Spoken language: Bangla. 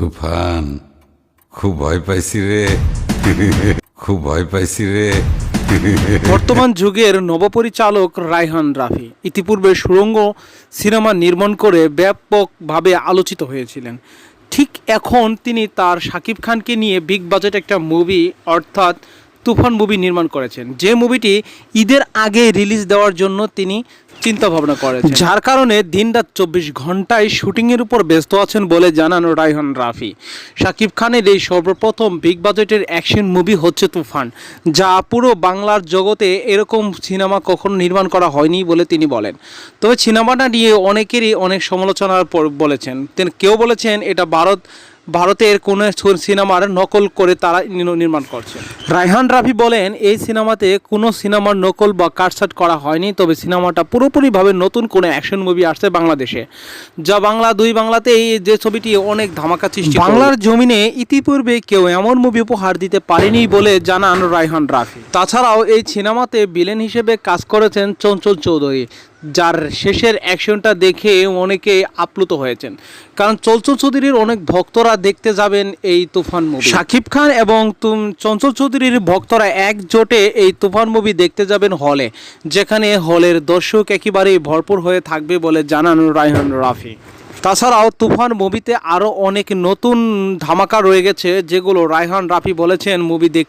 তুফান, খুব ভয় পাইছি রে। খুব ভয় পাইছি রে। বর্তমান যুগের নবপরিচালক রায়হান রাফি ইতিপূর্বে সুরঙ্গ সিনেমা নির্মাণ করে ব্যাপকভাবে আলোচিত হয়েছিলেন। ঠিক এখন তিনি তার শাকিব খানকে নিয়ে বিগ বাজেট একটা মুভি অর্থাৎ তুফান মুভি নির্মাণ করেছেন। যে মুভিটি ঈদের আগে রিলিজ দেওয়ার জন্য তিনি চিন্তা ভাবনা করেছেন। যার কারণে দিনরাত চব্বিশ ঘন্টায় শুটিংয়ের উপর ব্যস্ত আছেন বলে জানান রায়হান রাফি। শাকিব খানের এই সর্বপ্রথম বিগ বাজেটের অ্যাকশন মুভি হচ্ছে তুফান, যা পুরো বাংলার জগতে এরকম সিনেমা কখনো নির্মাণ করা হয়নি বলে তিনি বলেন। তবে সিনেমাটা নিয়ে অনেকেরই অনেক সমালোচনার পর বলেছেন। কেউ বলেছেন এটা ভারত ভারতের কোনো সিনেমার নকল করে তারা নির্মাণ করছে। রায়হান রাফি বলেন এই সিনেমাতে কোনো সিনেমার নকল বা কাটসাট করা হয়নি তবে সিনেমাটা পুরোপুরিভাবে নতুন কোনো অ্যাকশন মুভি আসছে বাংলাদেশে যা বাংলা দুই বাংলাতে এই যে ছবিটি অনেক ধামাকা সৃষ্টি বাংলার জমিনে ইতিপূর্বে কেউ এমন মুভি উপহার দিতে পারেনি বলে জানান রায়হান রাফি। তাছাড়াও এই সিনেমাতে ভিলেন হিসেবে কাজ করেছেন চঞ্চল চৌধুরী। যার শেষের অ্যাকশনটা দেখে অনেকে আপ্লুত হয়েছেন। কারণ চঞ্চল চৌধুরীর অনেক ভক্তরা দেখতে যাবেন এই তুফান মুভি শাকিব খান এবং চঞ্চল চৌধুরীর ভক্তরা একজোটে এই তুফান মুভি দেখতে যাবেন হলে, যেখানে হলের দর্শক একেবারেই ভরপুর হয়ে থাকবে বলে জানান রায়হান রাফি। তাছাড়াও তুফান মুভিতে আরও অনেক নতুন ধামাকা রয়ে গেছে, যেগুলো রায়হান রাফি বলেছেন মুভি দেখলে